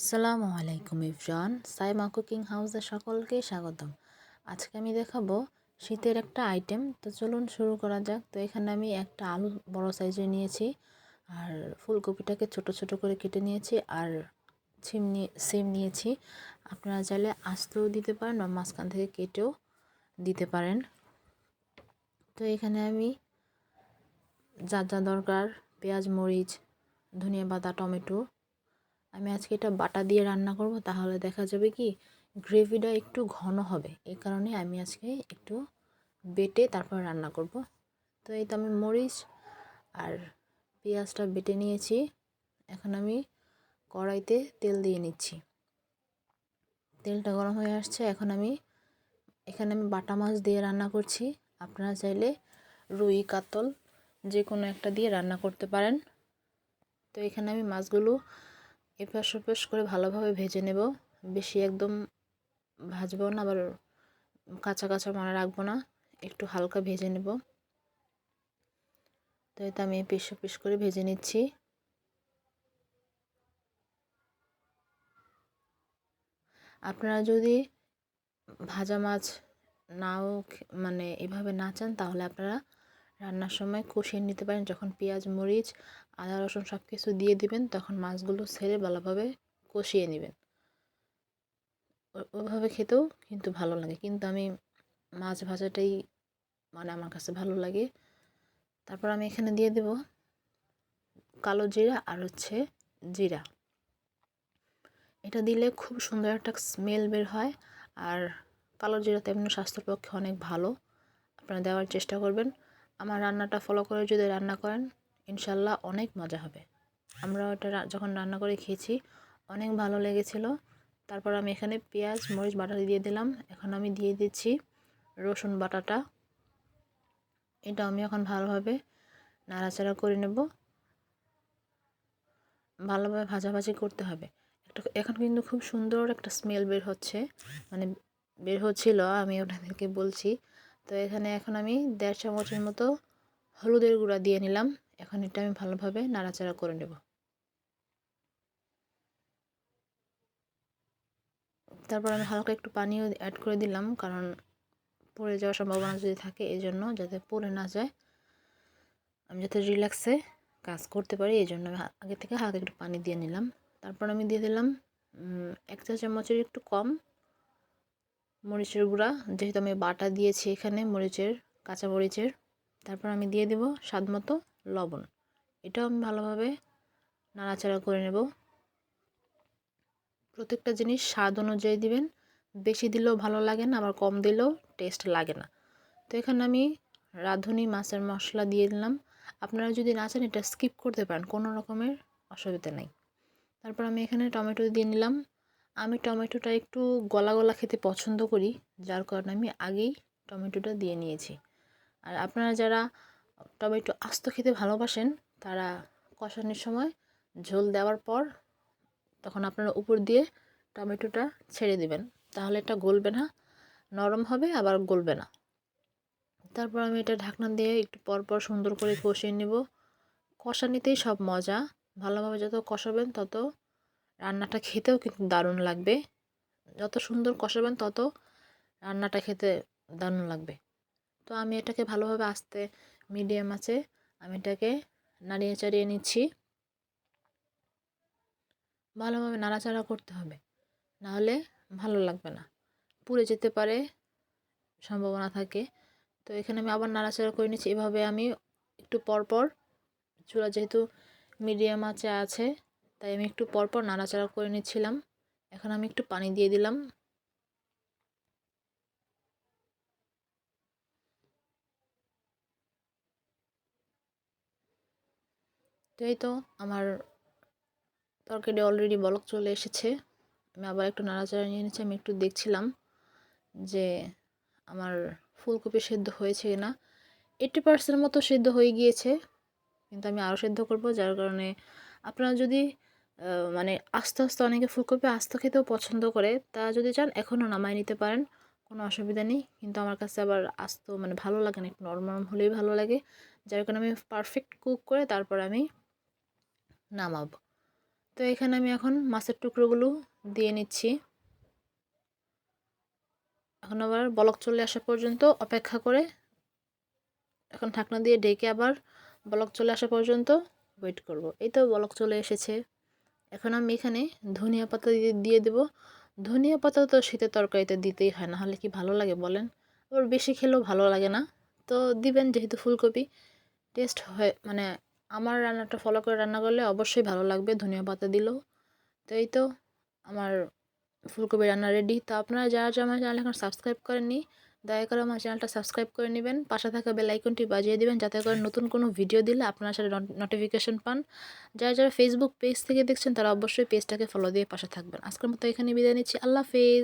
আসসালামু আলাইকুম ইফরান, সাইমা কুকিং হাউসে সকলকে স্বাগতম। আজকে আমি দেখাবো শীতের একটা আইটেম। তো চলুন শুরু করা যাক। তো এখানে আমি একটা আলু বড় সাইজে নিয়েছি, আর ফুলকপিটাকে ছোট ছোট করে কেটে নিয়েছি, আর সিম নিয়ে, সিম নিয়েছি। আপনারা চাইলে আস্তেও দিতে পারেন বা মাঝখান থেকে কেটেও দিতে পারেন। তো এখানে আমি যা যা দরকার, পেঁয়াজ, মরিচ, ধনিয়া পাতা, টমেটো আমি আজকে এটা বাটা দিয়ে রান্না করব, তাহলে দেখা যাবে কি গ্রেভিটা একটু ঘন হবে। এই কারণে আমি আজকে একটু বেটে তারপর রান্না করব। তো এই তো আমি মরিচ আর পেঁয়াজটা বেটে নিয়েছি। এখন আমি কড়াইতে তেল দিয়ে নিচ্ছি। তেলটা গরম হয়ে আসছে, এখন আমি, এখানে আমি বাটা মাছ দিয়ে রান্না করছি। আপনারা চাইলে রুই, কাতল যে কোনো একটা দিয়ে রান্না করতে পারেন। তো এখানে আমি মাছগুলো এপাশ ওপাশ করে ভালোভাবে ভেজে নেব। বেশি একদম ভাজবো না, আবার কাঁচা কাঁচা মনে রাখব না, একটু হালকা ভেজে নেব। তো এটা আমি পিস পিস করে ভেজে নিচ্ছি। আপনারা যদি ভাজা মাছ নাও মানে এভাবে না চান, তাহলে আপনারা রান্নার সময় কষিয়ে নিতে পারেন। যখন পেঁয়াজ, মরিচ, আদা, রসুন সব কিছু দিয়ে দিবেন, তখন মাছগুলো ছেড়ে ভালোভাবে কষিয়ে নেবেন। ওইভাবে খেতেও কিন্তু ভালো লাগে। কিন্তু আমি মাছ ভাজাটাই মানে আমার কাছে ভালো লাগে। তারপর আমি এখানে দিয়ে দেব কালো জিরা আর হচ্ছে জিরা। এটা দিলে খুব সুন্দর একটা স্মেল বের হয় আর কালো জিরা তেমনি স্বাস্থ্যের পক্ষে অনেক ভালো। আপনারা দেওয়ার চেষ্টা করবেন। আমার রান্নাটা ফলো করে যদি রান্না করেন, ইনশাল্লাহ অনেক মজা হবে। আমরা ওটা যখন রান্না করে খেয়েছি, অনেক ভালো লেগেছিল। তারপর আমি এখানে পেঁয়াজ, মরিচ, বাটা দিয়ে দিলাম। এখন আমি দিয়ে দিচ্ছি রসুন বাটাটা। এটা আমি এখন ভালোভাবে নাড়াচাড়া করে নেব। ভালোভাবে ভাজাভাজি করতে হবে। একটা, এখন কিন্তু খুব সুন্দর একটা স্মেল বের হচ্ছে। মানে বের হচ্ছিল, আমি ওনাদেরকে বলছি তো এখানে এখন আমি দেড় চামচের মতো হলুদের গুঁড়া দিয়ে নিলাম। এখন এটা আমি ভালোভাবে নাড়াচাড়া করে নেব। তারপর আমি হালকা একটু পানিও অ্যাড করে দিলাম, কারণ পড়ে যাওয়ার সম্ভাবনা যদি থাকে এই জন্য যাতে পড়ে না যায়, আমি যাতে রিল্যাক্সে কাজ করতে পারি এই জন্য আমি আগে থেকে হালকা একটু পানি দিয়ে নিলাম। তারপর আমি দিয়ে দিলাম এক চা চামচের একটু কম মরিচের গুঁড়া, যেহেতু আমি বাটা দিয়েছি এখানে মরিচের, কাঁচা মরিচের, তারপর আমি দিয়ে দেব স্বাদ মতো লবণ। এটাও আমি ভালোভাবে নাড়াচাড়া করে নেব। প্রত্যেকটা জিনিস স্বাদ অনুযায়ী দিবেন। বেশি দিলেও ভালো লাগে না, আবার কম দিলেও টেস্ট লাগে না। তো এখানে আমি রাঁধুনি মাছের মশলা দিয়ে দিলাম। আপনারা যদি না চান এটা স্কিপ করতে পারেন, কোনো রকমের অসুবিধা নেই। তারপর আমি এখানে টমেটো দিয়ে নিলাম। আমি টমেটোটা একটু গলা গলা খেতে পছন্দ করি, যার কারণে আমি আগেই টমেটোটা দিয়ে নিয়েছি। আর আপনারা যারা টমেটো আস্ত খেতে ভালোবাসেন, তারা কষানোর সময় ঝোল দেওয়ার পর তখন আপনারা উপর দিয়ে টমেটোটা ছেড়ে দিবেন। তাহলে এটা গলবে না, নরম হবে, আবার গলবে না। তারপর আমি এটা ঢাকনা দিয়ে একটু পরপর সুন্দর করে কষিয়ে নেব। কষানিতেই সব মজা, ভালোভাবে যত কষাবেন তত রান্নাটা খেতেও কিন্তু দারুণ লাগবে। যত সুন্দর কষাবেন তত রান্নাটা খেতে দারুণ লাগবে। তো আমি এটাকে ভালোভাবে আস্তে মিডিয়াম আছে, আমি এটাকে নাড়িয়ে চাড়িয়ে নিচ্ছি। ভালোভাবে নাড়াচাড়া করতে হবে, নাহলে ভালো লাগবে না। পুড়ে যেতে পারে, সম্ভাবনা থাকে। তো এখানে আমি আবার নাড়াচাড়া করে নিচ্ছি। এভাবে আমি একটু পরপর, চুলা যেহেতু মিডিয়াম আছে আছে তাই আমি একটু পরপর নাড়াচাড়া করে নিচ্ছিলাম। এখন আমি একটু পানি দিয়ে দিলাম। তো এই তো আমার তরকারি অলরেডি বলক চলে এসেছে। আমি আবার একটু নাড়াচাড়া নিয়ে নিচ্ছি। আমি একটু দেখছিলাম যে আমার ফুলকপি সেদ্ধ হয়েছে না এইটি পার্সেন্ট মতো সেদ্ধ হয়ে গিয়েছে। কিন্তু আমি আরও সেদ্ধ করব, যার কারণে আপনারা যদি মানে আস্তে আস্তে অনেকে ফুলকপি আস্ত খেতেও পছন্দ করে। তা যদি চান, এখনও নামায় নিতে পারেন, কোনো অসুবিধা নেই। কিন্তু আমার কাছে আবার আস্ত মানে ভালো লাগে না, একটু নরম নরম হলেই ভালো লাগে। যার কারণে আমি পারফেক্ট কুক করে তারপর আমি নামাবো। তো তো এখানে আমি এখন মাছের টুকরোগুলো দিয়ে নিচ্ছি। এখন আবার বলক চলে আসা পর্যন্ত অপেক্ষা করে এখন ঢাকনা দিয়ে ডেকে আবার বলক চলে আসা পর্যন্ত ওয়েট করব। এই তো বলক চলে এসেছে। এখন আমি এখানে ধনিয়া পাতা দিয়ে দেবো। ধনিয়া পাতা তো শীতের তরকারিতে দিতেই হয় না হলে কি ভালো লাগে বলেন? ওর বেশি খেলেও ভালো লাগে না। তো দিবেন যেহেতু ফুলকপি টেস্ট হয় মানে আমার রান্নাটা ফলো করে রান্না করলে অবশ্যই ভালো লাগবে, ধনিয়া পাতা দিলেও। তো এই তো আমার ফুলকপি রান্না রেডি তো আপনারা যারা যারা আমার চ্যানেল এখন সাবস্ক্রাইব করেননি দয়া করে আমার চ্যানেলটা সাবস্ক্রাইব করে নেবেন। পাশে থাকা বেল আইকনটি বাজিয়ে দেবেন যাতে করে নতুন কোনো ভিডিও দিলে আপনারা সাথে নোটিফিকেশন পান। যারা যারা ফেসবুক পেজ থেকে দেখছেন তারা অবশ্যই পেজটাকে ফলো দিয়ে পাশে থাকবেন। আজকের মতো এখানে বিদায় নিচ্ছি। আল্লাহ হাফেজ।